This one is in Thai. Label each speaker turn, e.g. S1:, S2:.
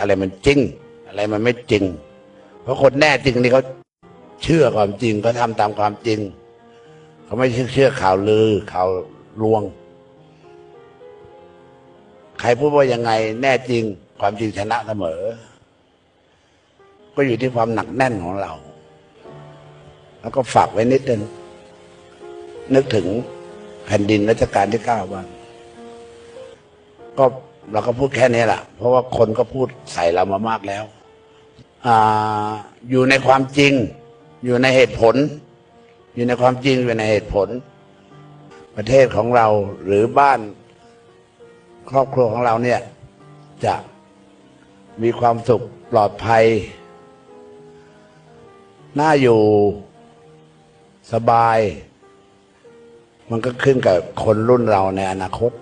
S1: อะไรมันจริง อะไรมันไม่จริง เพราะคนแน่จริงนี่เขาเชื่อความจริงเขาทำตามความจริง เขาไม่เชื่อเชื่อข่าวลือข่าวลวง ใครพูดว่ายังไง แน่จริง ความจริงชนะเสมอ ก็อยู่ที่ความหนักแน่นของเรา แล้วก็ฝากไว้นิดนึงนึกถึงแผ่นดินรัชกาลที่เก้าบ้างก็ เราก็พูดแค่นี้แหละเพราะว่าคนก็พูดใส่เรามามากแล้วออยู่ในความจริง อยู่ในเหตุผล อยู่ในความจริงอยู่ในเหตุผล ประเทศของเราหรือบ้าน ครอบครัวของเราเนี่ย จะมีความสุขปลอดภัย น่าอยู่สบาย มันก็ขึ้นกับคนรุ่นเราในอนาคต